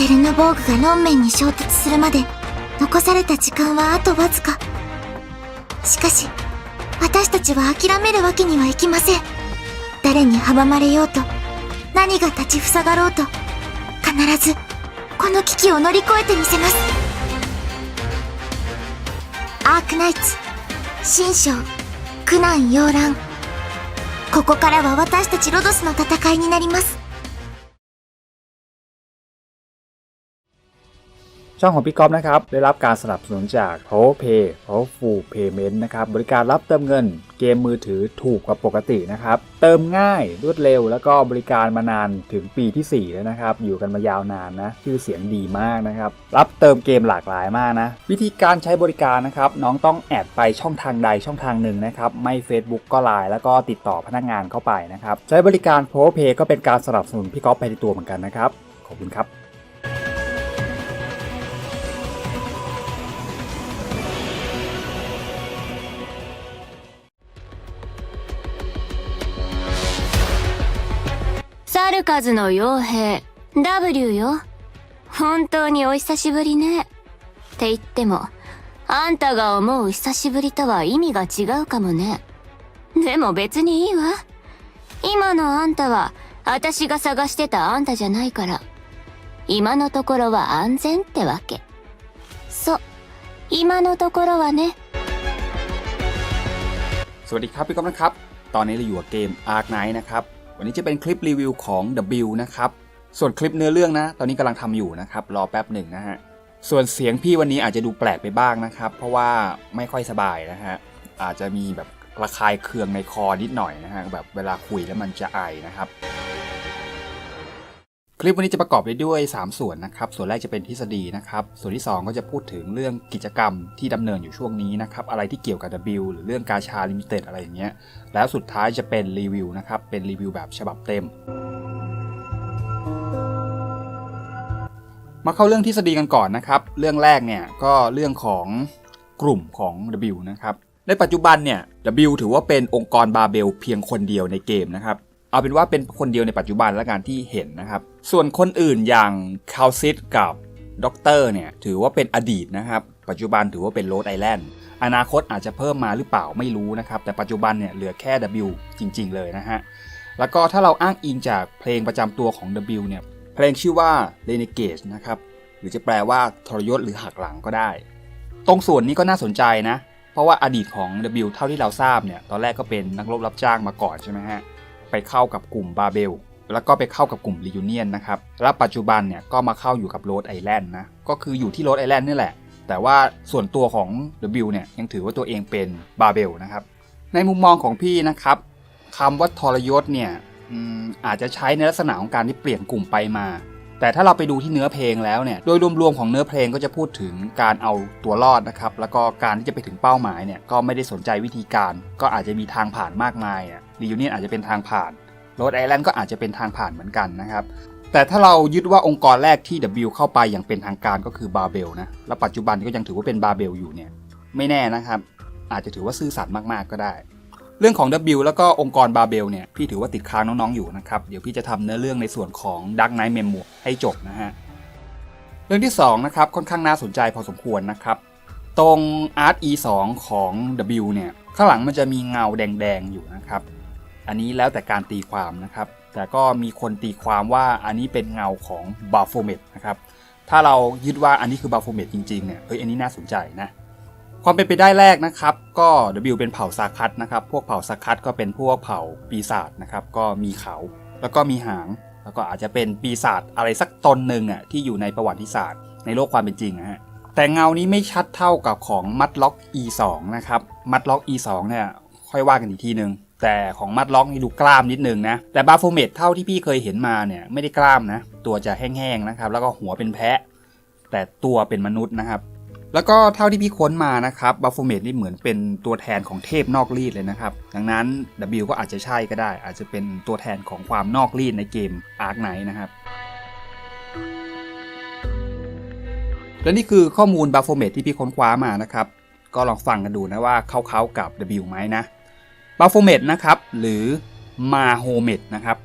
チェルノボーグがノンメンに衝突するまで残された時間はあとわずか。しかし私たちは諦めるわけにはいきません。誰に阻まれようと何が立ちふさがろうと必ずこの危機を乗り越えてみせます。アークナイツ新章苦難洋乱。ここからは私たちロドスの戦いになります。 ช่องของพี่ก๊อฟนะครับ ได้รับการสนับสนุนจาก Power Pay Powerful Payment นะครับ บริการรับเติมเงินเกมมือถือถูกกว่าปกตินะครับ เติมง่ายรวดเร็ว แล้วก็บริการมานานถึงปีที่ 4 แล้วนะครับ อยู่กันมายาวนานนะชื่อเสียงดีมากนะครับ รับเติมเกมหลากหลายมากนะ วิธีการใช้บริการนะครับ น้องต้องแอดไปช่องทางใดช่องทางหนึ่งนะครับ ไม่ Facebook ก็ไลน์แล้วก็ติดต่อพนักงานเข้าไปนะครับ ใช้บริการ Power Pay ก็เป็นการสนับสนุนพี่ก๊อฟไปในตัวเหมือนกันนะครับ ขอบคุณครับ ルカズの傭兵、W よ。本当にお久しぶりね。って言っても、あんたが思う久しぶりとは意味が違うかもね。でも別にいいわ。今のあんたは、私が探してたあんたじゃないから。今のところは安全ってわけ。そう。今のところはね。 สวัสดีครับพี่ก๊อฟนะครับ ตอนนี้เราอยู่กับเกม Ark Knight นะครับ วันนี้จะเป็นคลิปรีวิวของ W นะครับ ส่วนคลิปเนื้อเรื่องนะ ตอนนี้กำลังทำอยู่นะครับ รอแป๊บหนึ่งนะฮะ ส่วนเสียงพี่วันนี้อาจจะดูแปลกไปบ้างนะครับ เพราะว่าไม่ค่อยสบายนะฮะ อาจจะมีแบบระคายเคืองในคอนิดหน่อยนะฮะ แบบเวลาคุยแล้วมันจะไอนะครับ คลิปวันนี้จะประกอบไปด้วย 3 ส่วนนะครับ ส่วนแรกจะเป็นทฤษฎีนะครับ ส่วนที่ 2 ก็จะพูดถึงเรื่องกิจกรรมที่ดำเนินอยู่ช่วงนี้นะครับ อะไรที่เกี่ยวกับ W หรือเรื่องกาชาลิมิเต็ดอะไรอย่างเงี้ย แล้วสุดท้ายจะเป็นรีวิวนะครับ เป็นรีวิวแบบฉบับเต็ม มาเข้าเรื่องทฤษฎีกันก่อนนะครับ เรื่องแรกเนี่ยก็เรื่องของกลุ่มของ W นะครับ ในปัจจุบันเนี่ย W ถือว่าเป็นองค์กรบาเบลเพียงคนเดียวในเกมนะครับ เอาเป็นว่าเป็นคนเดียวในปัจจุบันและการที่เห็นนะครับ ส่วนคนอื่นอย่างคาลซิตกับด็อกเตอร์เนี่ยถือว่าเป็นอดีตนะครับ ปัจจุบันถือว่าเป็นโรดไอแลนด์อนาคตอาจจะเพิ่มมาหรือเปล่าไม่รู้นะครับ แต่ปัจจุบันเนี่ยเหลือแค่ W จริง ๆ เลยนะฮะ แล้วก็ถ้าเราอ้างอิงจากเพลงประจำตัวของ W เนี่ยเพลงชื่อว่า Renegade นะครับหรือจะแปลว่าทรยศหรือหักหลังก็ได้ ตรงส่วนนี้ก็น่าสนใจนะ เพราะว่าอดีตของ W เท่าที่เราทราบเนี่ยตอนแรกก็เป็นนักรบรับจ้างมาก่อนใช่ไหมฮะ ไปเข้ากับกลุ่มบาเบลแล้วก็ไปเข้ากับกลุ่มรียูเนียนนะครับ แล้วปัจจุบันเนี่ยก็มาเข้าอยู่กับโรดไอแลนด์นะ ก็คืออยู่ที่โรดไอแลนด์นี่แหละ แต่ว่าส่วนตัวของ W เนี่ยยังถือว่าตัวเองเป็นบาเบลนะครับ ในมุมมองของพี่นะครับคำว่าทรยศเนี่ยอืมอาจจะใช้ในลักษณะของการที่เปลี่ยนกลุ่มไปมา แต่ถ้าเราไปดูที่เนื้อเพลงแล้วเนี่ย โดยรวมๆของเนื้อเพลงก็จะพูดถึงการเอาตัวรอดนะครับ แล้วก็การที่จะไปถึงเป้าหมายเนี่ยก็ไม่ได้สนใจวิธีการ ก็อาจจะมีทางผ่านมากมายอะ รียูเนียนอาจจะเป็นทางผ่านโรดไอแลนด์ก็อาจจะเป็นทางผ่านเหมือนกันนะครับ แต่ถ้าเรายึดว่าองค์กรแรกที่ W เข้าไปอย่างเป็นทางการก็คือบาเบลนะ และปัจจุบันก็ยังถือว่าเป็นบาเบลอยู่เนี่ย ไม่แน่นะครับ อาจจะถือว่าซื่อสัตย์มากๆก็ได้ เรื่องของ W แล้วก็องค์กรบาเบลเนี่ย พี่ถือว่าติดค้างน้องๆอยู่นะครับ เดี๋ยวพี่จะทำเนื้อเรื่องในส่วนของ Dark Knight Memo ให้จบนะฮะ เรื่องที่2นะครับ ค่อนข้างน่าสนใจพอสมควรนะครับ ตรง Art E2 ของ W เนี่ย ข้างหลังมันจะมีเงาแดงๆอยู่นะครับ อันนี้แล้วแต่การตีความนะครับ แต่ก็มีคนตีความว่าอันนี้เป็นเงาของบาโฟเมตนะครับ ถ้าเรายึดว่าอันนี้คือบาโฟเมตจริงๆเนี่ยเอ้ยอันนี้น่าสนใจนะความเป็นไปได้แรกนะครับ ก็ W เป็นเผ่าซาคัตนะครับ พวกเผ่าซาคัตก็เป็นพวกเผ่าปีศาจนะครับ ก็มีเขา แล้วก็มีหาง แล้วก็อาจจะเป็นปีศาจอะไรสักตนหนึ่งอะที่อยู่ในประวัติศาสตร์ ในโลกความเป็นจริงนะฮะ แต่เงานี้ไม่ชัดเท่ากับของมัดล็อก E2 นะครับ มัดล็อก E2 เนี่ยค่อยว่ากันอีกทีนึง แต่ของมัดล็อกนี่ดูกล้ามนิดนึงนะ แต่บาโฟเมตเท่าที่พี่เคยเห็นมาเนี่ยไม่ได้กล้ามนะ ตัวจะแห้งๆนะครับ แล้วก็หัวเป็นแพะ แต่ตัวเป็นมนุษย์นะครับ แล้วก็เท่าที่พี่ค้นมานะครับบัฟฟูเมดนี่เหมือนเป็นตัวแทนของเทพนอกรีดเลยนะครับ ดังนั้น W ก็อาจจะใช่ก็ได้ อาจจะเป็นตัวแทนของความนอกรีดในเกม Ark Knight นะครับและนี่คือข้อมูลบัฟฟูเมดที่พี่ค้นคว้ามานะครับ ก็ลองฟังกันดูนะว่าเข้าเขากับ W ไหมนะ บาโฟเมตนะครับหรือมาโฮเมตนะครับ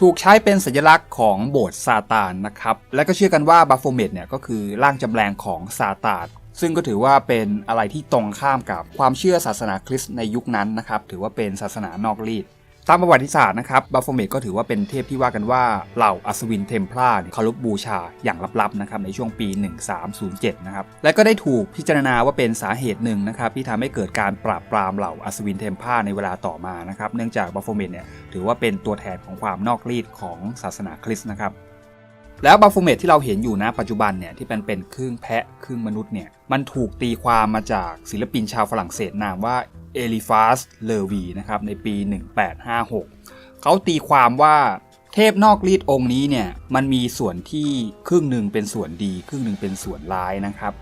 ถูกใช้เป็นสัญลักษณ์ของโบสถ์ซาตานนะครับและก็เชื่อกันว่าบาโฟเมตเนี่ยก็คือร่างจำแรงของซาตานซึ่งก็ถือว่าเป็นอะไรที่ตรงข้ามกับความเชื่อศาสนาคริสต์ในยุคนั้นนะครับถือว่าเป็นศาสนานอกรีด ตามประวัติศาสตร์นะครับบัฟโฟเมตก็ถือว่าเป็นเทพที่ว่ากันว่าเหล่าอัศวินเทมพลาเนี่ยเคารพบูชาอย่างลับๆนะครับในช่วงปี 1307 นะครับ และก็ได้ถูกพิจารณาว่าเป็นสาเหตุหนึ่งนะครับที่ทำให้เกิดการปราบปรามเหล่าอัศวินเทมพลาในเวลาต่อมานะครับเนื่องจากบัฟโฟเมตเนี่ยถือว่าเป็นตัวแทนของความนอกรีดของศาสนาคริสต์นะครับแล้วบัฟโฟเมตที่เราเห็นอยู่นะปัจจุบันเนี่ยที่เป็นเป็นครึ่งแพะครึ่งมนุษย์เนี่ยมันถูกตีความมาจากศิลปินชาวฝรั่งเศสนามว่า เอลิฟาสเลวีนะครับในปี 1856 เขาตีความว่าเทพนอกรีดองค์นี้เนี่ยมันมีส่วนที่ครึ่งหนึ่งเป็นส่วนดี ครึ่งหนึ่งเป็นส่วนร้ายนะครับ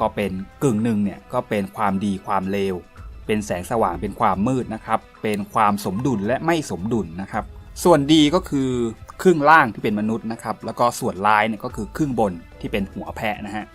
ก็เป็นกึ่งหนึ่งเนี่ยก็เป็นความดีความเลว เป็นแสงสว่างเป็นความมืดนะครับ เป็นความสมดุลและไม่สมดุลนะครับ ส่วนดีก็คือครึ่งล่างที่เป็นมนุษย์นะครับ แล้วก็ส่วนร้ายเนี่ยก็คือครึ่งบนที่เป็นหัวแพะนะฮะ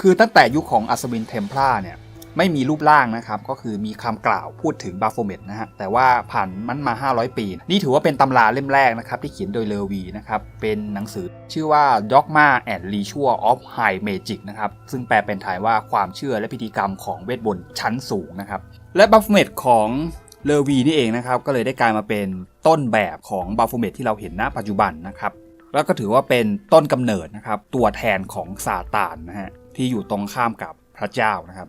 คือตั้งแต่ยุคของอัศวินเทมพลาเนี่ย ไม่มีรูปร่างนะครับ ก็คือมีคำกล่าวพูดถึงบาโฟเมตนะฮะ แต่ว่าผ่านมันมา 500 ปี นี่ถือว่าเป็นตำราเล่มแรกนะครับ ที่เขียนโดยเลวีนะครับ เป็นหนังสือชื่อว่า Dogma and Ritual of High Magic นะครับ ซึ่งแปลเป็นไทยว่าความเชื่อและพิธีกรรมของเวทมนต์ชั้นสูงนะครับ และบาโฟเมตของเลวีนี่เองนะครับ ก็เลยได้กลายมาเป็นต้นแบบของบาโฟเมตที่เราเห็นณปัจจุบันนะครับแล้วก็ถือว่าเป็นต้นกำเนิดนะครับ ตัวแทนของซาตานนะฮะที่อยู่ตรงข้ามกับพระเจ้านะครับ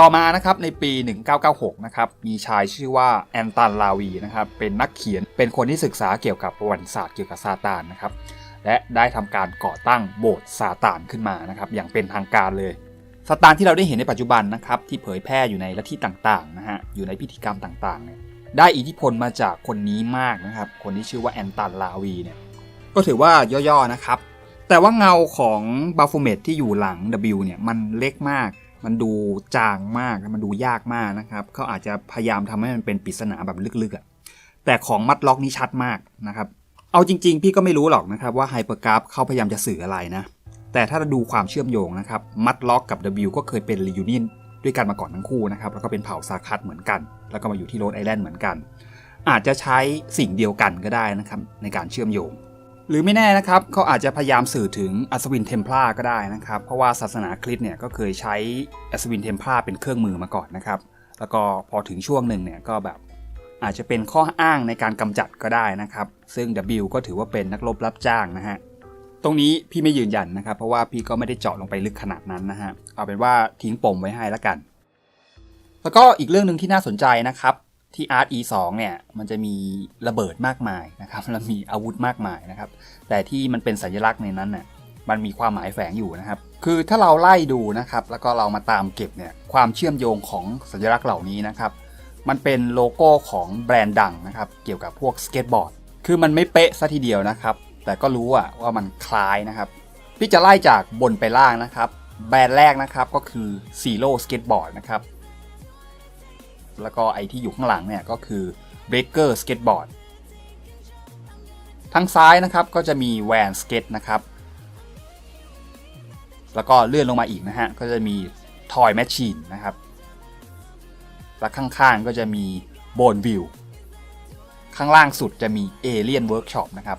ต่อมานะครับในปี 1996 นะครับมีชายชื่อว่าแอนตันลาวีนะครับเป็นนักเขียนเป็นคนที่ศึกษาเกี่ยวกับประวัติศาสตร์เกี่ยวกับซาตานนะครับและได้ทำการก่อตั้งโบสถ์ซาตานขึ้นมานะครับอย่างเป็นทางการเลยซาตานที่เราได้เห็นในปัจจุบันนะครับที่เผยแพร่อยู่ในลัทธิต่างๆนะฮะอยู่ในพิธีกรรมต่างๆเนี่ยได้อิทธิพลมาจากคนนี้มากนะครับคนที่ชื่อว่าแอนตันลาวีเนี่ยก็ถือว่าย่อๆนะครับแต่ว่าเงาของบาโฟเมตที่อยู่หลัง W เนี่ยมันเล็กมาก มันดูจางมากมันดูยากมากนะครับเขาอาจจะพยายามทำให้มันเป็นปริศนาแบบลึกๆอะแต่ของมัดล็อกนี่ชัดมากนะครับ เอาจริง ๆ พี่ก็ไม่รู้หรอกนะครับว่าไฮเปอร์กราฟเขาพยายามจะสื่ออะไรนะ แต่ถ้าเราดูความเชื่อมโยงนะครับ มัดล็อกกับ W ก็เคยเป็นรียูเนียนด้วยกันมาก่อนทั้งคู่นะครับ แล้วก็เป็นเผ่าซาคัตเหมือนกัน แล้วก็มาอยู่ที่โรดไอแลนด์เหมือนกัน อาจจะใช้สิ่งเดียวกันก็ได้นะครับในการเชื่อมโยง หรือไม่แน่นะครับเขาอาจจะพยายามสื่อถึงอัศวินเทมพลาก็ได้นะครับ เพราะว่าศาสนาคริสต์เนี่ยก็เคยใช้อัศวินเทมพลาเป็นเครื่องมือมาก่อนนะครับ แล้วก็พอถึงช่วงหนึ่งเนี่ยก็แบบอาจจะเป็นข้ออ้างในการกำจัดก็ได้นะครับ ซึ่ง W ก็ถือว่าเป็นนักรบรับจ้างนะฮะตรงนี้พี่ไม่ยืนยันนะครับ เพราะว่าพี่ก็ไม่ได้เจาะลงไปลึกขนาดนั้นนะฮะเอาเป็นว่าทิ้งปมไว้ให้แล้วกัน แล้วก็อีกเรื่องหนึ่งที่น่าสนใจนะครับ ที่ Art E2 เนี่ยมันจะมีระเบิดมากมายนะครับและมีอาวุธมากมายนะครับ แต่ที่มันเป็นสัญลักษณ์ในนั้นน่ยมันมีความหมายแฝงอยู่นะครับ คือถ้าเราไล่ดูนะครับ แล้วก็เรามาตามเก็บเนี่ยความเชื่อมโยงของสัญลักษณ์เหล่านี้นะครับ มันเป็นโลโก้ของแบรนด์ดังนะครับ เกี่ยวกับพวกสเก็ตบอร์ดคือมันไม่เป๊ะซะทีเดียวนะครับ แต่ก็รู้อะว่ามันคล้ายนะครับ พี่จะไล่จากบนไปล่างนะครับ แบรนด์แรกนะครับก็คือ Zero Skateboard นะครับ แล้วก็ไอที่อยู่ข้างหลังเนี่ยก็คือ Breaker Skateboard ทางซ้ายนะครับก็จะมี Van Skate นะครับ แล้วก็เลื่อนลงมาอีกนะฮะ ก็จะมี Toy Machine นะครับ และข้างๆก็จะมี Bone View ข้างล่างสุดจะมี Alien Workshop นะครับ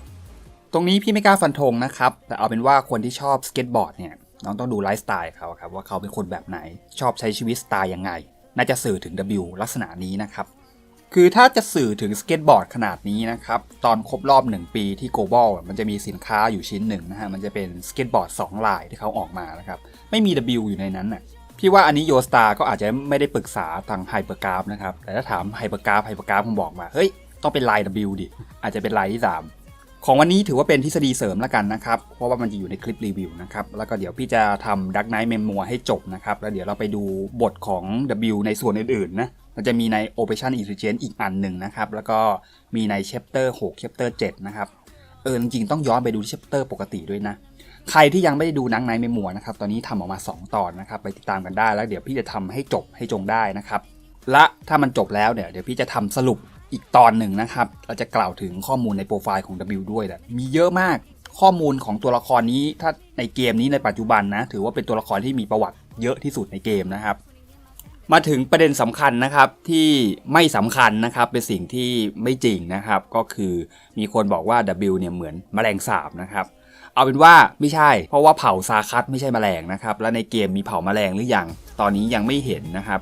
ตรงนี้พี่ไม่กล้าฟันธงนะครับ แต่เอาเป็นว่าคนที่ชอบสเก็ตบอร์ดเนี่ย น้องต้องดูไลฟ์สไตล์เขาครับว่าเขาเป็นคนแบบไหน ชอบใช้ชีวิตสไตล์ยังไง น่าจะสื่อถึง W ลักษณะนี้นะครับ คือถ้าจะสื่อถึงสเก็ตบอร์ดขนาดนี้นะครับ ตอนครบรอบ 1 ปีที่ Global อะมันจะมีสินค้าอยู่ชิ้นหนึ่งนะฮะ มันจะเป็นสเก็ตบอร์ด2ลายที่เขาออกมานะครับ ไม่มี W อยู่ในนั้นน่ะพี่ว่าอันนี้โยสตาก็อาจจะไม่ได้ปรึกษาทางไฮเปอร์กราฟนะครับ แต่ถ้าถามไฮเปอร์กราฟไฮเปอร์กราฟคงบอกมา เฮ้ย ต้องเป็นลาย W ดิ อาจจะเป็นลายที่ 3 ของวันนี้ถือว่าเป็นทฤษฎีเสริมแล้วกันนะครับ เพราะว่ามันจะอยู่ในคลิปรีวิวนะครับ แล้วก็เดี๋ยวพี่จะทำ Dark Knight Memoir ให้จบนะครับ แล้วเดี๋ยวเราไปดูบทของ W ในส่วนอื่นๆนะ มันจะมีใน Operation Intelligence อีกอันหนึ่งนะครับ แล้วก็มีใน Chapter 6 Chapter 7 นะครับ เออ จริงๆต้องย้อนไปดูที่ Chapter ปกติด้วยนะ ใครที่ยังไม่ได้ดูนังไนเมมัวนะครับ ตอนนี้ทำออกมา 2 ตอนนะครับ ไปติดตามกันได้ แล้วเดี๋ยวพี่จะทำให้จบให้จงได้นะครับ และถ้ามันจบแล้วเนี่ย เดี๋ยวพี่จะทำสรุป อีกตอนหนึ่งนะครับ เราจะกล่าวถึงข้อมูลในโปรไฟล์ของ W ด้วยแหละมีเยอะมากข้อมูลของตัวละครนี้ถ้าในเกมนี้ในปัจจุบันนะ ถือว่าเป็นตัวละครที่มีประวัติเยอะที่สุดในเกมนะครับ มาถึงประเด็นสำคัญนะครับที่ไม่สำคัญนะครับเป็นสิ่งที่ไม่จริงนะครับ ก็คือมีคนบอกว่า W เนี่ยเหมือนแมลงสาบนะครับเอาเป็นว่าไม่ใช่ เพราะว่าเผ่าซาคัสไม่ใช่แมลงนะครับ แล้วในเกมมีเผ่าแมลงหรือยังตอนนี้ยังไม่เห็นนะครับ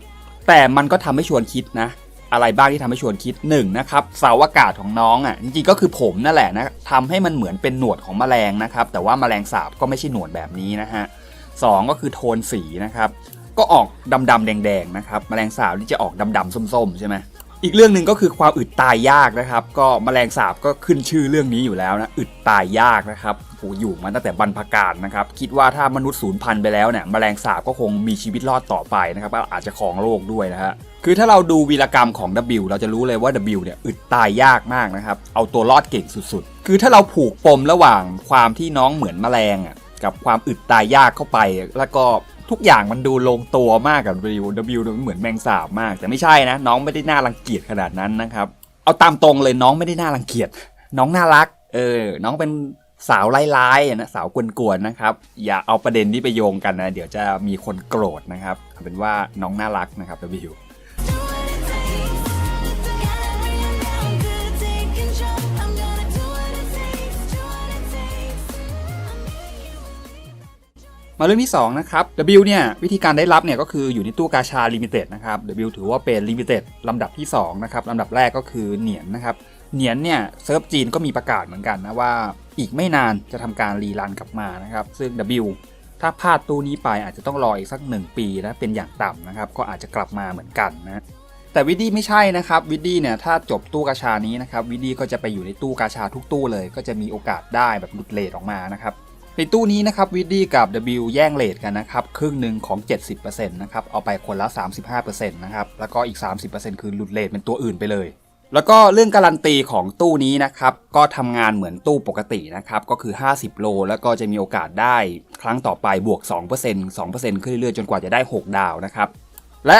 แต่มันก็ทำให้ชวนคิดนะ อะไรบ้างที่ทำให้ชวนคิดหนึ่งนะครับเสาอากาศของน้องอะจริงๆก็คือผมนั่นแหละนะทำให้มันเหมือนเป็นหนวดของแมลงนะครับ แต่ว่าแมลงสาบก็ไม่ใช่หนวดแบบนี้นะฮะสองก็คือโทนสีนะครับ ก็ออกดำๆแดงๆนะครับแมลงสาบที่จะออกดำๆส้มๆใช่ไหมอีกเรื่องหนึ่งก็คือความอึดตายยากนะครับ ก็แมลงสาบก็ขึ้นชื่อเรื่องนี้อยู่แล้วนะอึดตายยากนะครับ โอ้อยู่มาตั้งแต่บรรพกาลนะครับ คิดว่าถ้ามนุษย์สูญพันธุ์ไปแล้วเนี่ยแมลงสาบก็คงมีชีวิตรอดต่อไปนะครับอาจจะครองโลกด้วยนะฮะคือถ้าเราดูวีรกรรมของ W เราจะรู้เลยว่า W เนี่ยอึดตายยากมากนะครับ เอาตัวรอดเก่งสุดๆ คือถ้าเราผูกปมระหว่างความที่น้องเหมือนแมลงอะกับความอึดตายยากเข้าไป แล้วก็ทุกอย่างมันดูลงตัวมากกับ W W เหมือนแมงสาบมาก แต่ไม่ใช่นะ น้องไม่ได้น่ารังเกียจขนาดนั้นนะครับ เอาตามตรงเลยน้องไม่ได้น่ารังเกียจน้องน่ารัก เออ น้องเป็น สาวร้ายๆนะสาวกวนๆนะครับ อย่าเอาประเด็นนี้ไปโยงกันนะ เดี๋ยวจะมีคนโกรธนะครับเอาเป็นว่าน้องน่ารักนะครับ W มาเรื่องที่ 2 นะครับ W เนี่ย วิธีการได้รับเนี่ยก็คืออยู่ในตู้กาชาลิมิเต็ดนะครับ W ถือว่าเป็นลิมิเต็ดลำดับที่ 2 นะครับลำดับแรกก็คือเหนียนนะครับ เหนียนเนี่ยเซิร์ฟจีนก็มีประกาศเหมือนกันนะว่า อีกไม่นานจะทำการรีรันกลับมานะครับ ซึ่ง W ถ้าพลาดตู้นี้ไปอาจจะต้องรออีกสัก 1 ปีนะเป็นอย่างต่ำนะครับ ก็อาจจะกลับมาเหมือนกันนะแต่วิดดี้ไม่ใช่นะครับวิดดี้เนี่ยถ้าจบตู้กาชานี้นะครับวิดดี้ก็จะไปอยู่ในตู้กาชาทุกตู้เลย ก็จะมีโอกาสได้แบบหลุดเลทออกมานะครับในตู้นี้นะครับวิดดี้กับ W แย่งเลทกันนะครับครึ่งหนึ่งของ 70%นะครับเอาไปคนละ 35%นะครับแล้วก็อีก 30%คือหลุดเลทเป็นตัวอื่นไปเลย แล้วก็เรื่องการันตีของตู้นี้นะครับก็ทำงานเหมือนตู้ปกตินะครับก็คือ 50 โล แล้วก็จะมีโอกาสได้ครั้งต่อไปบวก 2% 2%ขึ้นเรื่อยๆ จนกว่าจะได้ 6 ดาวนะครับ และ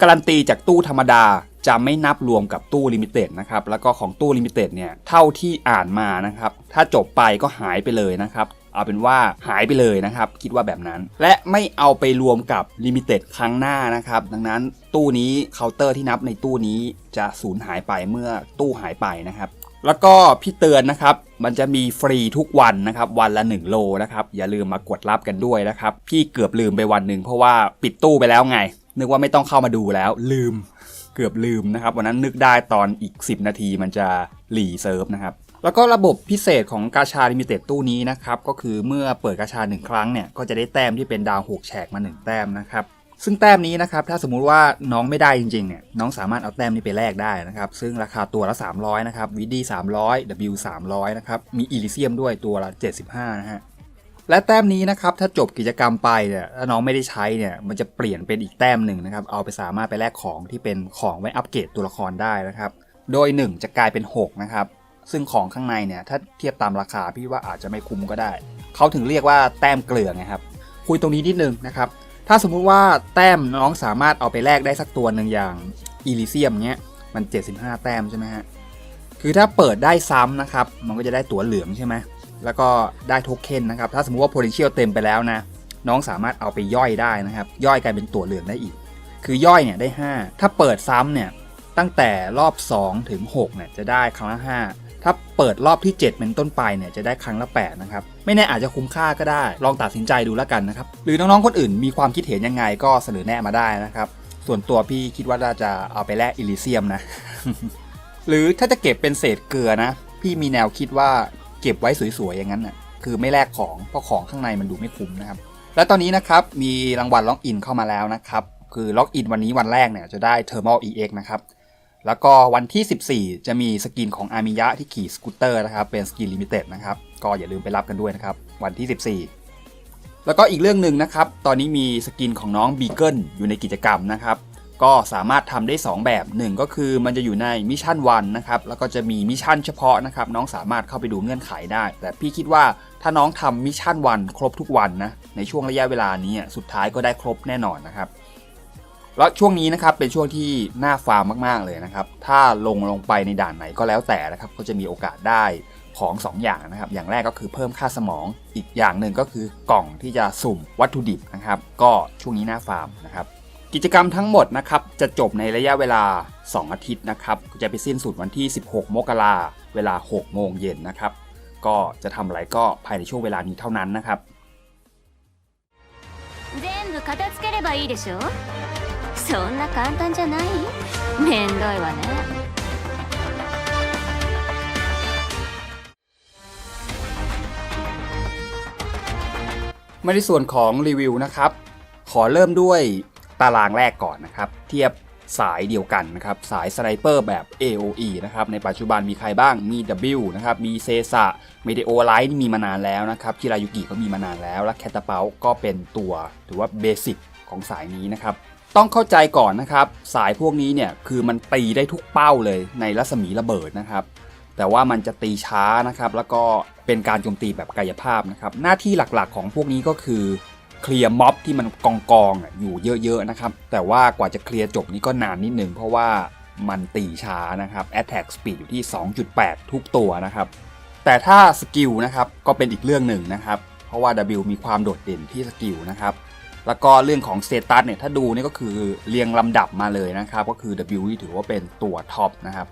การันตีจากตู้ธรรมดาจะไม่นับรวมกับตู้ลิมิเต็ดนะครับแล้วก็ของตู้ลิมิเต็ดเนี่ยเท่าที่อ่านมานะครับถ้าจบไปก็หายไปเลยนะครับ เอาเป็นว่าหายไปเลยนะครับ คิดว่าแบบนั้น และไม่เอาไปรวมกับลิมิเต็ดครั้งหน้านะครับ ดังนั้นตู้นี้เคาน์เตอร์ที่นับในตู้นี้จะสูญหายไปเมื่อตู้หายไปนะครับแล้วก็พี่เตือนนะครับ มันจะมีฟรีทุกวันนะครับ วันละ 1 โลนะครับ อย่าลืมมากดรับกันด้วยนะครับ พี่เกือบลืมไปวันหนึ่งเพราะว่าปิดตู้ไปแล้วไง นึกว่าไม่ต้องเข้ามาดูแล้วลืม เกือบลืมนะครับ วันนั้นนึกได้ตอนอีก 10 นาทีมันจะรีเซิร์ฟนะครับ แล้วก็ระบบพิเศษของกาชาลิมิเต็ดตู้นี้นะครับก็คือเมื่อเปิดกาชา1ครั้งเนี่ยก็จะได้แต้มที่เป็นดาว6แฉกมา 1 แต้มนะครับซึ่งแต้มนี้นะครับถ้าสมมุติว่าน้องไม่ได้จริงๆเนี่ยน้องสามารถเอาแต้มนี้ไปแลกได้นะครับซึ่งราคาตัวละ 300นะครับวิดี300 W 300นะครับมีอิลิเซียมด้วยตัวละ 75นะฮะและแต้มนี้นะครับถ้าจบกิจกรรมไปเนี่ยถ้าน้องไม่ได้ใช้เนี่ยมันจะเปลี่ยนเป็นอีกแต้มหนึ่งนะครับเอาไปสามารถไปแลกของที่เป็นของไว้อัปเกรดตัวละครได้นะครับโดย 1 จะกลายเป็น6นะครับ ซึ่งของข้างในเนี่ยถ้าเทียบตามราคาพี่ว่าอาจจะไม่คุ้มก็ได้ เขาถึงเรียกว่าแต้มเกลือไงครับ คุยตรงนี้นิดนึงนะครับ ถ้าสมมุติว่าแต้มน้องสามารถเอาไปแลกได้สักตัวหนึ่งอย่างอีลิเซียมเนี้ยมัน 75 แต้มใช่ไหมฮะ คือถ้าเปิดได้ซ้ำนะครับ มันก็จะได้ตั๋วเหลืองใช่ไหม แล้วก็ได้โทเค็นนะครับ ถ้าสมมุติว่า potential เต็มไปแล้วนะ น้องสามารถเอาไปย่อยได้นะครับ ย่อยกลายเป็นตั๋วเหลืองได้อีก คือย่อยเนี่ยได้ 5 ถ้าเปิดซ้ำเนี่ย ตั้งแต่รอบ 2 ถึง6เนี่ยจะได้ครั้งละ 5 ถ้าเปิดรอบที่ 7 เป็นต้นไปเนี่ยจะได้ครั้งละ 8 นะครับ ไม่แน่อาจจะคุ้มค่าก็ได้ ลองตัดสินใจดูแล้วกันนะครับ หรือน้องๆคนอื่นมีความคิดเห็นยังไงก็เสนอแนะมาได้นะครับ ส่วนตัวพี่คิดว่าน่าจะเอาไปแลกอิลิเซียมนะ หรือถ้าจะเก็บเป็นเศษเกลือนะ พี่มีแนวคิดว่าเก็บไว้สวยๆอย่างนั้นน่ะคือไม่แลกของเพราะของข้างในมันดูไม่คุ้มนะครับ และตอนนี้นะครับมีรางวัลล็อกอินเข้ามาแล้วนะครับคือล็อกอินวันนี้วันแรกเนี่ยจะได้ Thermal EX นะครับ แล้วก็วันที่ 14 จะมีสกินของอามิยะที่ขี่สกูตเตอร์นะครับ เป็นสกินลิมิเต็ดนะครับ ก็อย่าลืมไปรับกันด้วยนะครับ วันที่ 14 แล้วก็อีกเรื่องหนึ่งนะครับ ตอนนี้มีสกินของน้องบีเกิลอยู่ในกิจกรรมนะครับ ก็สามารถทำได้ 2 แบบ 1 ก็คือมันจะอยู่ในมิชชั่นวันนะครับ แล้วก็จะมีมิชชั่นเฉพาะนะครับ น้องสามารถเข้าไปดูเงื่อนไขได้ แต่พี่คิดว่าถ้าน้องทำมิชชั่นวันครบทุกวันนะ ในช่วงระยะเวลานี้สุดท้ายก็ได้ครบแน่นอนนะครับ แล้วช่วงนี้นะครับเป็นช่วงที่น่าฟาร์มมากๆเลยนะครับ ถ้าลงลงไปในด่านไหนก็แล้วแต่นะครับ ก็จะมีโอกาสได้ของ 2 อย่างนะครับ อย่างแรกก็คือเพิ่มค่าสมอง อีกอย่างหนึ่งก็คือกล่องที่จะสุ่มวัตถุดิบนะครับ ก็ช่วงนี้น่าฟาร์มนะครับ ก กิจกรรมทั้งหมดนะครับจะจบในระยะเวลา 2 อาทิตย์นะครับจะไปสิ้นสุดวันที่ 16 มกราเวลา 6 โมงเย็นนะครับ ก็จะทำอะไรก็ภายในช่วงเวลานี้เท่านั้นนะครับ 全部片付ければいいでしょ そんな簡単じゃないめんどいわね มาในส่วนของรีวิวนะครับ ขอเริ่มด้วยตารางแรกก่อนนะครับ เทียบสายเดียวกันนะครับ สายสไนเปอร์แบบ AOE นะครับ ในปัจจุบันมีใครบ้าง มี W นะครับ มีเซซะเมเดโอไลท์นี่มีมานานแล้วนะครับ คิรายุกิก็มีมานานแล้ว และแคตตาเปาก็เป็นตัวถือว่าเบสิกของสายนี้นะครับ ต้องเข้าใจก่อนนะครับ สายพวกนี้เนี่ยคือมันตีได้ทุกเป้าเลยในรัศมีระเบิดนะครับ แต่ว่ามันจะตีช้านะครับ แล้วก็เป็นการโจมตีแบบกายภาพนะครับ หน้าที่หลักๆของพวกนี้ก็คือเคลียร์ม็อบที่มันกองกองๆอะอยู่เยอะๆนะครับ แต่ว่ากว่าจะเคลียร์จบนี่ก็นานนิดนึงเพราะว่ามันตีช้านะครับ Attack Speed อยู่ที่ 2.8 ทุกตัวนะครับ แต่ถ้าสกิลนะครับก็เป็นอีกเรื่องหนึ่งนะครับ เพราะว่า W มีความโดดเด่นที่สกิลนะครับ แล้วก็เรื่องของสเตตัสเนี่ยถ้าดูนี่ก็คือเรียงลำดับมาเลยนะครับ ก็คือ W นี่ถือว่าเป็นตัวท็อปนะครับ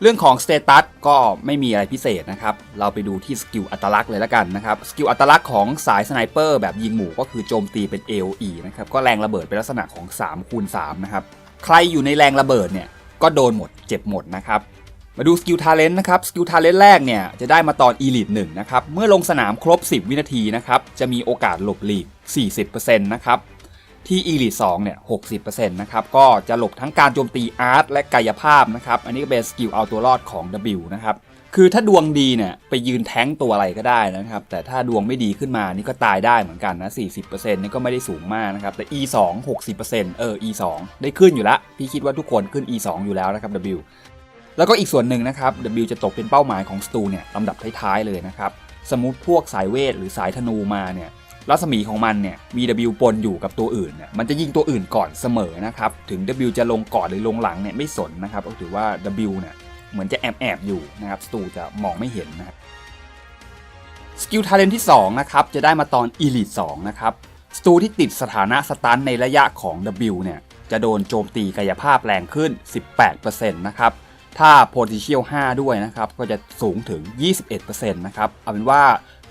เรื่องของสเตตัสก็ไม่มีอะไรพิเศษนะครับ เราไปดูที่สกิลอัตลักษณ์เลยละกันนะครับ สกิลอัตลักษณ์ของสายสไนเปอร์แบบยิงหมู่ก็คือโจมตีเป็น AOE นะครับ ก็แรงระเบิดเป็นลักษณะของ3คูณ3นะครับ ใครอยู่ในแรงระเบิดเนี่ย ก็โดนหมดเจ็บหมดนะครับ มาดูสกิลทาเลนต์นะครับสกิลทาเลนต์แรกเนี่ยจะได้มาตอน Elite 1นะครับเมื่อลงสนามครบ 10 วินาทีนะครับจะมีโอกาสหลบหลีก 40%นะครับที่ Elite 2เนี่ย60%นะครับก็จะหลบทั้งการโจมตีอาร์ตและกายภาพนะครับอันนี้ก็เป็นสกิลเอาตัวรอดของ W นะครับคือถ้าดวงดีเนี่ยไปยืนแท้งตัวอะไรก็ได้นะครับ แต่ถ้าดวงไม่ดีขึ้นมานี่ก็ตายได้เหมือนกันนะ 40%นี่ก็ไม่ได้สูงมากนะครับ แต่ E 2 60%เออ E 2 ได้ขึ้นอยู่ละพี่คิดว่าทุกคนขึ้น E 2 อยู่แล้วนะครับ W แล้วก็อีกส่วนหนึ่งนะครับ W จะตกเป็นเป้าหมายของสตูเนี่ยลำดับท้ายๆเลยนะครับ สมมติพวกสายเวทหรือสายธนูมาเนี่ยรัศมีของมันเนี่ยมี W ปนอยู่กับตัวอื่นเนี่ยมันจะยิงตัวอื่นก่อนเสมอนะครับ ถึง W จะลงก่อนหรือลงหลังเนี่ยไม่สนนะครับก็ถือว่า W เนี่ยเหมือนจะแอบแอบอยู่นะครับสตูจะมองไม่เห็นนะครับสกิลทาเลนที่2นะครับจะได้มาตอน Elite 2นะครับสตูที่ติดสถานะสตันในระยะของ W เนี่ยจะโดนโจมตีกายภาพแรงขึ้น 18%นะครับ ถ้า potential 5 ด้วยนะครับ ก็จะสูงถึง 21%นะครับ เอาเป็นว่า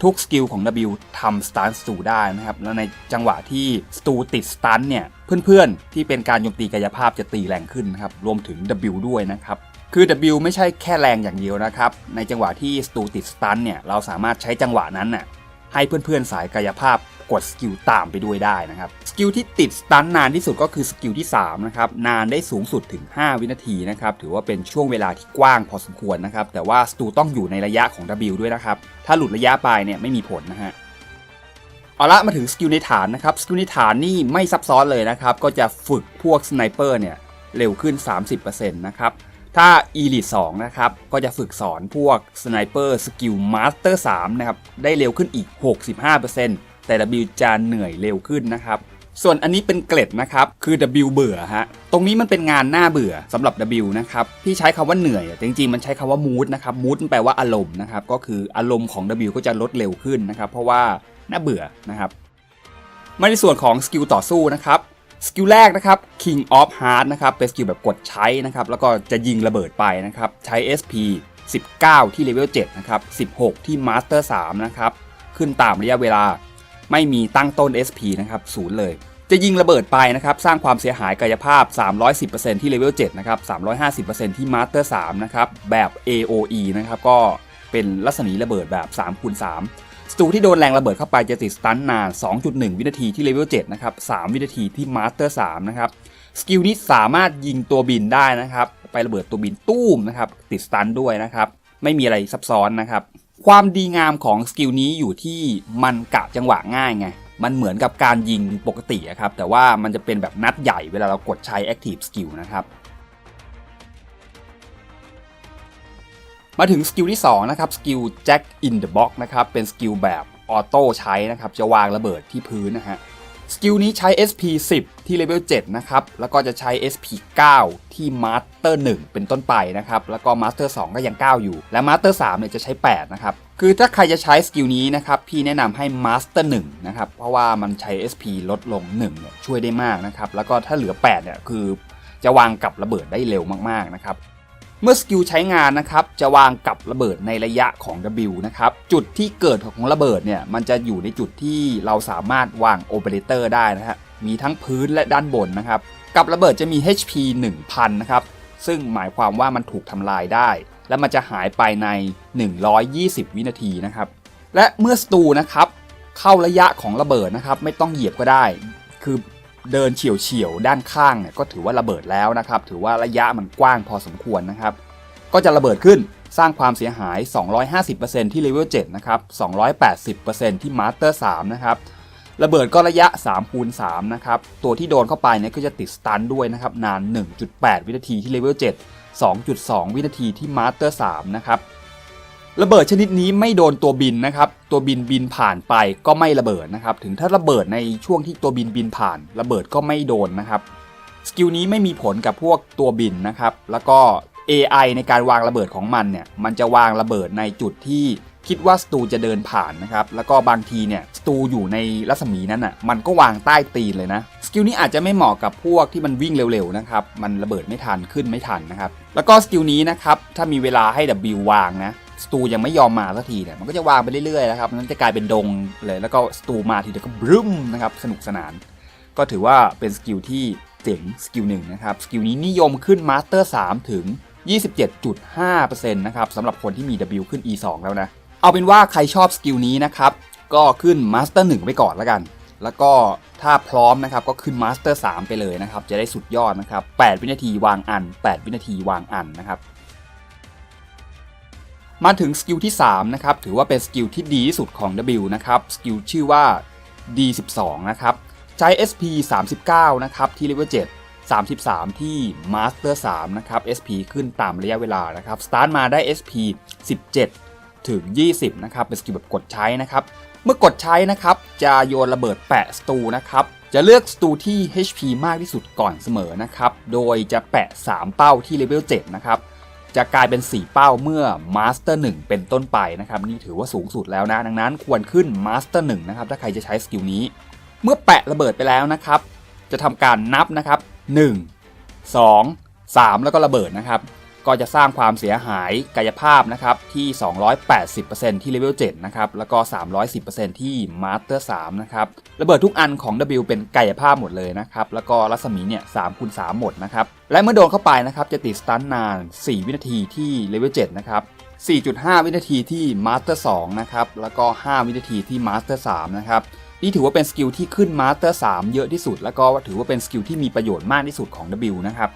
ทุกสกิลของ W ทำสตันสตูได้นะครับ แล้วในจังหวะที่สตูติดสตันเนี่ย เพื่อนๆ ที่เป็นการโจมตีกายภาพจะตีแรงขึ้นนะครับ รวมถึง W ด้วยนะครับ คือ W ไม่ใช่แค่แรงอย่างเดียวนะครับ ในจังหวะที่สตูติดสตันเนี่ย เราสามารถใช้จังหวะนั้นน่ะให้เพื่อนๆสายกายภาพ ดสกิลตามไปด้วยได้นะครับ สกิลที่ติดสตันนานที่สุดก็คือสกิลที่3นะครับ นานได้สูงสุดถึง 5 วินาทีนะครับ ถือว่าเป็นช่วงเวลาที่กว้างพอสมควรนะครับ แต่ว่าสตูต้องอยู่ในระยะของ W ด้วยนะครับ ถ้าหลุดระยะไปเนี่ยไม่มีผลนะฮะเอาละมาถึงสกิลในฐานนะครับสกิลในฐานนี่ไม่ซับซ้อนเลยนะครับ ก็จะฝึกพวกสไนเปอร์เนี่ยเร็วขึ้น 30%นะครับถ้า Elite 2นะครับก็จะฝึกสอนพวกสไนเปอร์สกิลมาสเตอร์3นะครับได้เร็วขึ้นอีก 65% แต่ W จะเหนื่อยเร็วขึ้นนะครับ ส่วนอันนี้เป็นเกล็ดนะครับ คือ W เบื่อฮะ ตรงนี้มันเป็นงานหน้าเบื่อสำหรับ W นะครับพี่ใช้คำว่าเหนื่อยจริงๆ มันใช้คำว่า mood นะครับ mood มันแปลว่าอารมณ์นะครับ ก็คืออารมณ์ของ W ก็จะลดเร็วขึ้นนะครับ เพราะว่าหน่าเบื่อนะครับ มาในส่วนของสกิลต่อสู้นะครับสกิลแรกนะครับ King of Heart นะครับเป็นสกิลแบบกดใช้นะครับ แล้วก็จะยิงระเบิดไปนะครับ ใช้ SP 19 ที่เลเวล7นะครับ 16 ที่ Master 3นะครับ ขึ้นตามระยะเวลา ไม่มีตั้งต้น SP นะครับศูนย์เลย จะยิงระเบิดไปนะครับ สร้างความเสียหายกายภาพ 310%ที่เลเวล7นะครับ 350%ที่ Master 3นะครับ แบบ AOE นะครับ ก็เป็นลักษณะระเบิดแบบ3คูณ3สตูที่โดนแรงระเบิดเข้าไปจะติดสตันนาน 2.1 วินาทีที่เลเวล 7 นะครับ 3 วินาทีที่มาสเตอร์ 3 นะครับ สกิลนี้สามารถยิงตัวบินได้นะครับ ไประเบิดตัวบินตู้มนะครับ ติดสตันด้วยนะครับ ไม่มีอะไรซับซ้อนนะครับ ความดีงามของสกิลนี้อยู่ที่มันกะจังหวะง่ายไง มันเหมือนกับการยิงปกติอะครับ แต่ว่ามันจะเป็นแบบนัดใหญ่เวลาเรากดใช้ Active Skill นะครับ มาถึงสกิลที่ 2 นะครับ สกิล Jack in the Box นะครับ เป็นสกิลแบบออโต้ใช้นะครับ จะวางระเบิดที่พื้นนะฮะ สกิลนี้ใช้ SP 10 ที่เลเวล7นะครับ แล้วก็จะใช้ SP 9 ที่ Master 1เป็นต้นไปนะครับ แล้วก็ Master 2ก็ยัง 9 อยู่ และ Master 3เนี่ยจะใช้ 8 นะครับ คือถ้าใครจะใช้สกิลนี้นะครับ พี่แนะนำให้ Master 1นะครับ เพราะว่ามันใช้ SP ลดลง1เนี่ยช่วยได้มากนะครับ แล้วก็ถ้าเหลือ 8 เนี่ยคือจะวางกับระเบิดได้เร็วมากๆนะครับ เมื่อสกิลใช้งานนะครับจะวางกับระเบิดในระยะของ W นะครับจุดที่เกิดของระเบิดเนี่ยมันจะอยู่ในจุดที่เราสามารถวางโอเปอเรเตอร์ได้นะฮะมีทั้งพื้นและด้านบนนะครับกับระเบิดจะมี HP 1000 นะครับซึ่งหมายความว่ามันถูกทำลายได้ และมันจะหายไปใน 120 วินาทีนะครับและเมื่อสตูนะครับเข้าระยะของระเบิดนะครับไม่ต้องเหยียบก็ได้ คือ เดินเฉียวเฉียวๆด้านข้างเนี่ยก็ถือว่าระเบิดแล้วนะครับ ถือว่าระยะมันกว้างพอสมควรนะครับ ก็จะระเบิดขึ้นสร้างความเสียหาย 250%ที่เลเวล7นะครับ 280%ที่มาสเตอร์3นะครับ ระเบิดก็ระยะ3คูณ3นะครับ ตัวที่โดนเข้าไปเนี่ยก็จะติดสตันด้วยนะครับ นาน 1.8 วินาทีที่เลเวล7 2.2 วินาทีที่มาสเตอร์3นะครับ ระเบิดชนิดนี้ไม่โดนตัวบินนะครับ ตัวบินบินผ่านไปก็ไม่ระเบิดนะครับ ถึงถ้าระเบิดในช่วงที่ตัวบินบินผ่าน ระเบิดก็ไม่โดนนะครับ สกิลนี้ไม่มีผลกับพวกตัวบินนะครับ แล้วก็ AI ในการวางระเบิดของมันเนี่ย มันจะวางระเบิดในจุดที่คิดว่าสตูจะเดินผ่านนะครับ แล้วก็บางทีเนี่ยสตูอยู่ในรัศมีนั้นอะ มันก็วางใต้ตีนเลยนะ สกิลนี้อาจจะไม่เหมาะกับพวกที่มันวิ่งเร็วๆนะครับ มันระเบิดไม่ทันขึ้นไม่ทันนะครับ แล้วก็สกิลนี้นะครับ ถ้ามีเวลาให้ W วางนะสตูยังไม่ยอมมาสักทีเนี่ยมันก็จะวางไปเรื่อยๆนะครับมันจะกลายเป็นดงเลยแล้วก็สตูมาทีเดียวก็บึ้มนะครับสนุกสนาน ก็ถือว่าเป็นสกิลที่เจ๋งสกิลหนึ่งนะครับสกิลนี้นิยมขึ้นมาสเตอร์3ถึง 27.5%นะครับสำหรับคนที่มี W ขึ้น E2 แล้วนะ เอาเป็นว่าใครชอบสกิลนี้นะครับก็ขึ้นมาสเตอร์1ไปก่อนแล้วกัน แล้วก็ถ้าพร้อมนะครับก็ขึ้นมาสเตอร์3ไปเลยนะครับจะได้สุดยอดนะครับ8วินาทีวางอัน 8 วินาทีวางอันนะครับ มาถึงสกิลที่ 3 นะครับ ถือว่าเป็นสกิลที่ดีที่สุดของ W นะครับ สกิลชื่อว่า D12 นะครับ ใช้ SP 39 นะครับ ที่ level 7 33 ที่ Master 3 นะครับ SP ขึ้นตามระยะเวลานะครับ สตาร์ทมาได้ SP 17 ถึง 20 นะครับ เป็นสกิลแบบกดใช้นะครับ เมื่อกดใช้นะครับ จะโยนระเบิดแปะสตูนะครับจะเลือกสตูที่ HP มากที่สุดก่อนเสมอนะครับ โดยจะแปะ 3 เป้าที่เลเวล 7 นะครับ จะกลายเป็น 4 เป้าเมื่อมาสเตอร์1เป็นต้นไปนะครับนี่ถือว่าสูงสุดแล้วนะ ดังนั้นควรขึ้น Master 1นะครับถ้าใครจะใช้สกิลนี้ เมื่อแปะระเบิดไปแล้วนะครับ จะทำการนับนะครับ 1 2 3 แล้วก็ระเบิดนะครับ ก็จะสร้างความเสียหายกายภาพนะครับที่ 280%ที่เลเวล7นะครับแล้วก็ 310%ที่ Master 3นะครับระเบิดทุกอันของ W เป็นกายภาพหมดเลยนะครับแล้วก็รัศมีเนี่ย3คูณ3หมดนะครับและเมื่อโดนเข้าไปนะครับจะติดสตันนาน 4 วินาทีที่เลเวล7นะครับ4.5 วินาทีที่ Master 2นะครับแล้วก็ 5 วินาทีที่ Master 3นะครับนี่ถือว่าเป็นสกิลที่ขึ้น Master 3เยอะที่สุด แล้วก็ถือว่าเป็นสกิลที่มีประโยชน์มากที่สุดของ W นะครับ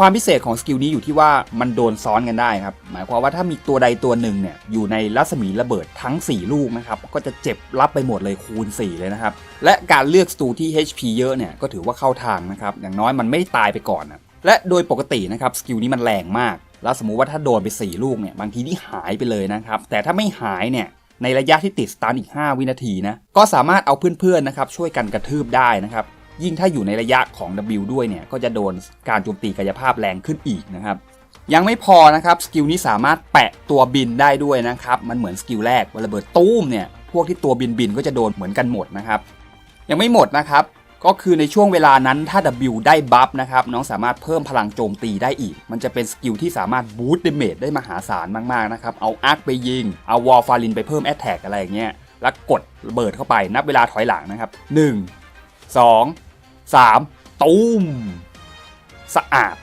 ความพิเศษของสกิลนี้อยู่ที่ว่ามันโดนซ้อนกันได้ครับ หมายความว่าถ้ามีตัวใดตัวหนึ่งเนี่ยอยู่ในรัศมีระเบิดทั้ง 4 ลูกนะครับก็จะเจ็บรับไปหมดเลยคูณ 4 เลยนะครับ และการเลือกสตูที่ HP เยอะเนี่ยก็ถือว่าเข้าทางนะครับ อย่างน้อยมันไม่ตายไปก่อนนะและโดยปกตินะครับสกิลนี้มันแรงมาก แล้วสมมุติว่าถ้าโดนไป 4 ลูกเนี่ยบางทีนี่หายไปเลยนะครับแต่ถ้าไม่หายเนี่ยในระยะที่ติดสตาร์อีก 5 วินาทีนะก็สามารถเอาเพื่อนๆนะครับช่วยกันกระทืบได้นะครับ ยิ่งถ้าอยู่ในระยะของ W ด้วยเนี่ยก็จะโดนการโจมตีกายภาพแรงขึ้นอีกนะครับยังไม่พอนะครับสกิลนี้สามารถแปะตัวบินได้ด้วยนะครับมันเหมือนสกิลแรกเวลาระเบิดตู้มเนี่ยพวกที่ตัวบินบินก็จะโดนเหมือนกันหมดนะครับยังไม่หมดนะครับก็คือในช่วงเวลานั้นถ้า W ได้บัฟนะครับน้องสามารถเพิ่มพลังโจมตีได้อีก มันจะเป็นสกิลที่สามารถบูสต์เดเมจได้มหาศาลมากๆนะครับเอาอาร์คไปยิง เอาวอลฟารินไปเพิ่มแอตแทกอะไรอย่างเงี้ยแล้วกดระเบิดเข้าไปนับเวลาถอยหลังนะครับ 1 2 3ตุ้มสะอาด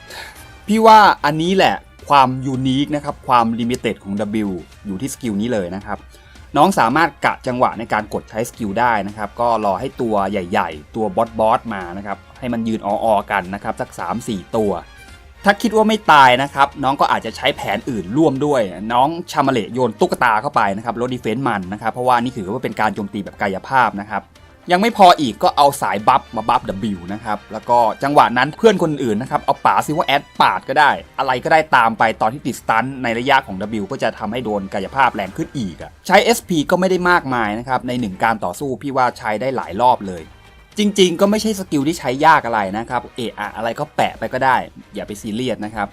พี่ว่าอันนี้แหละความยูนิคนะครับ ความลิมิเต็ดของ W อยู่ที่สกิลนี้เลยนะครับ น้องสามารถกะจังหวะในการกดใช้สกิลได้นะครับ ก็รอให้ตัวใหญ่ๆ ตัวบอสบอสมานะครับ ให้มันยืนออๆกันนะครับ สัก 3-4 ตัว ถ้าคิดว่าไม่ตายนะครับ น้องก็อาจจะใช้แผนอื่นร่วมด้วย น้องชามาเลโยนตุ๊กตาเข้าไปนะครับลดดีเฟนต์มันนะครับ เพราะว่านี่ถือว่าเป็นการโจมตีแบบกายภาพนะครับ ยังไม่พออีกก็เอาสายบัฟมาบัฟ W นะครับ แล้วก็จังหวะนั้นเพื่อนคนอื่นนะครับ เอาป่าซิว่าแอดปาดก็ได้ อะไรก็ได้ตามไปตอนที่ติดสตันในระยะของ W ก็จะทำให้โดนกายภาพแรงขึ้นอีกอะใช้ SP ก็ไม่ได้มากมายนะครับ ในหนึ่งการต่อสู้พี่ว่าใช้ได้หลายรอบเลย จริงๆ ก็ไม่ใช่สกิลที่ใช้ยากอะไรนะครับ เอะอะอะไรก็แปะไปก็ได้ อย่าไปซีเรียสนะครับ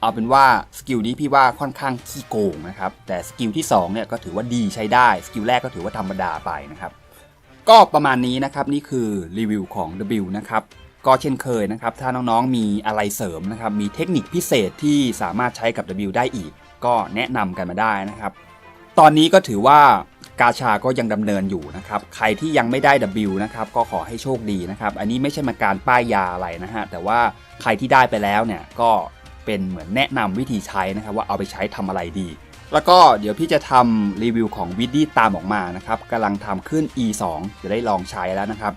เอาเป็นว่าสกิลนี้พี่ว่าค่อนข้างขี้โกงนะครับแต่สกิลที่2เนี่ยก็ถือว่าดีใช้ได้สกิลแรกก็ถือว่าธรรมดาไปนะครับ ก็ประมาณนี้นะครับนี่คือรีวิวของ W นะครับก็เช่นเคยนะครับ ถ้าน้องๆมีอะไรเสริมนะครับ มีเทคนิคพิเศษที่สามารถใช้กับ W ได้อีก ก็แนะนำกันมาได้นะครับ ตอนนี้ก็ถือว่ากาชาก็ยังดำเนินอยู่นะครับ ใครที่ยังไม่ได้ W นะครับก็ขอให้โชคดีนะครับ อันนี้ไม่ใช่มาการป้ายยาอะไรนะฮะ แต่ว่าใครที่ได้ไปแล้วเนี่ยก็เป็นเหมือนแนะนำวิธีใช้นะครับ ว่าเอาไปใช้ทำอะไรดี แล้วก็เดี๋ยวพี่จะทำรีวิวของวิดดี้ตามออกมานะครับกำลังทำขึ้น E2 จะได้ลองใช้แล้วนะครับ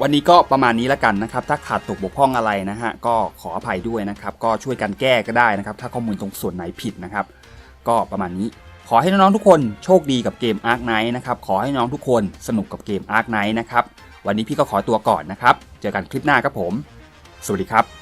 วันนี้ก็ประมาณนี้แล้วกันนะครับ ถ้าขาดตกบกพร่องอะไรนะฮะก็ขออภัยด้วยนะครับ ก็ช่วยกันแก้ก็ได้นะครับ ถ้าข้อมูลตรงส่วนไหนผิดนะครับ ก็ประมาณนี้ขอให้น้องๆทุกคนโชคดีกับเกม Ark Knight นะครับ ขอให้น้องทุกคนสนุกกับเกม Ark Knight นะครับ วันนี้พี่ก็ขอตัวก่อนนะครับ เจอกันคลิปหน้าครับผม สวัสดีครับ